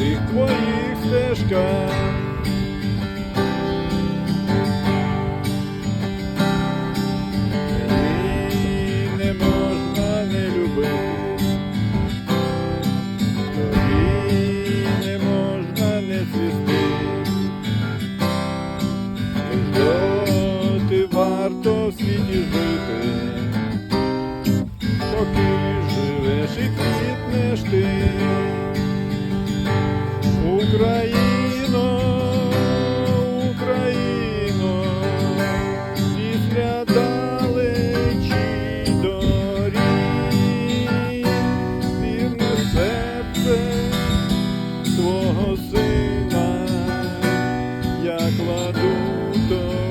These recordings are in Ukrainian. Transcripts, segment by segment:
тих твоїх стежках. Не можна не любити, тобі не можна не цвісти, ти варто в жити, поки живеш і квітнеш ти. Україно, Україно, після далечі доріг, вірне серце твого сина, я кладу до.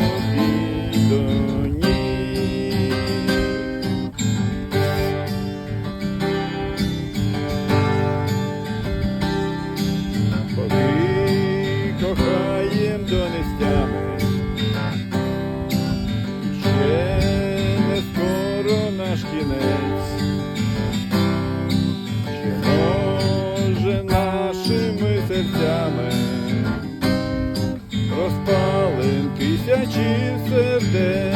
Серцями розпалим тисячі сердець?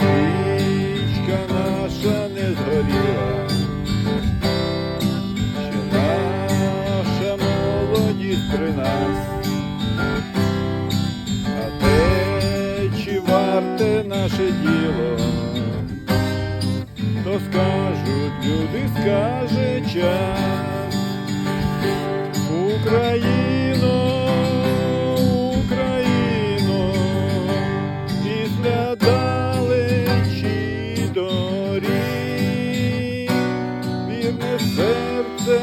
Свічка наша не згоріла, що наша молодість при нас, а те, чи варте наше діло, скажуть люди, скаже час. Україно, Україно, після далечі доріг, вірне серце